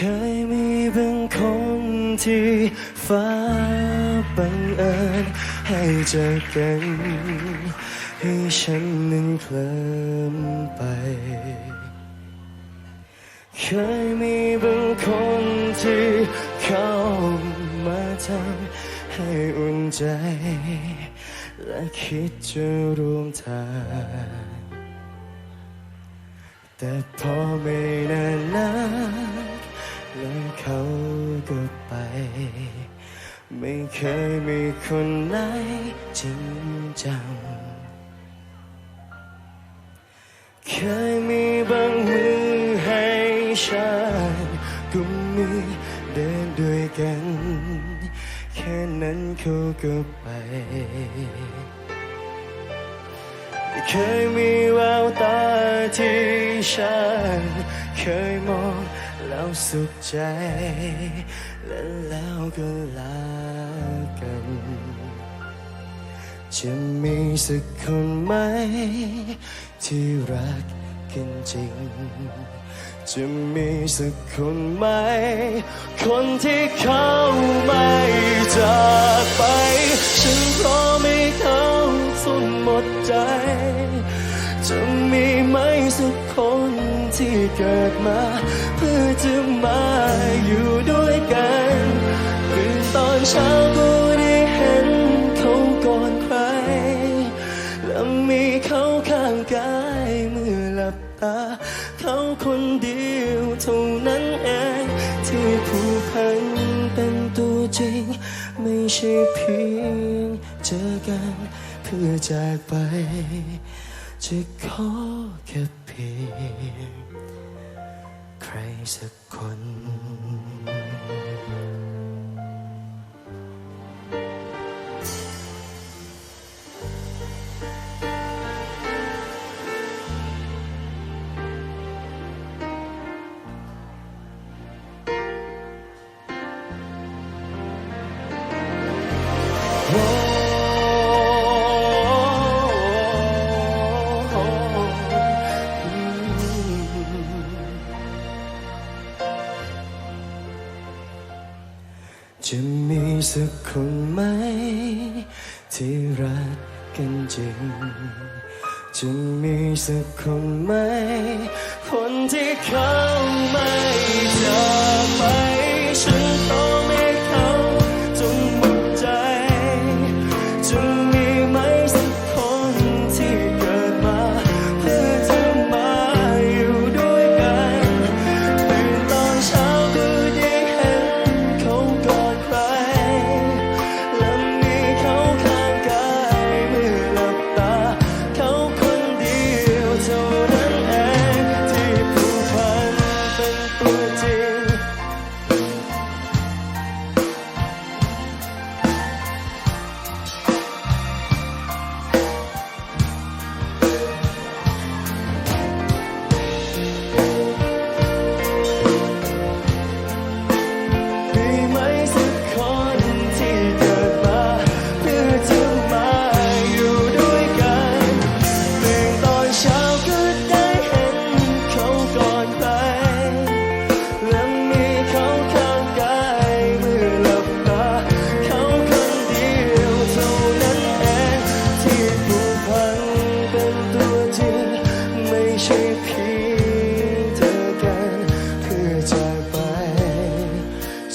คยมีบางคนที่ฟ้าบังเอิญให้เจอกัน ให้ฉันนั้นเคลิ้มไป เคยมีบางคนที่เข้ามาทำให้อุ่นใจ และคิดจะร่วมทางแต่พอไม่นานนัก แล้วเขาก็ไป ไม่เคยมีคนไหนจริงจัง เคยมีบางมือให้ฉันกุมมือเดินด้วยกัน แค่นั้นเขาก็ไป เคยมีแววตาที่ฉันเคยมอง แล้วสุขใจ และแล้วก็ลากัน จะมีสักคนไหม ที่รักกันจริง จะมีสักคนไหม คนที่เขาไม่จากไป ฉันพร้อมให้เขาสุดหมดใจ จะมีไหมสักคนที่เกิดมาเพื่อ เช้าก็ได้เห็นเขาก่อนใคร และมีเขาข้างกายเมื่อหลับตา เขาคนเดียวเท่านั้นเองที่ผูกพันเป็นตัวจริง ไม่ใช่เพียงเจอกันเพื่อจากไป จะขอแค่เพียง ใครสักคน จะมีสักคนไหม ที่รักกันจริง จะมีสักคนไหม คนที่เขาไม่จะไป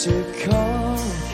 借口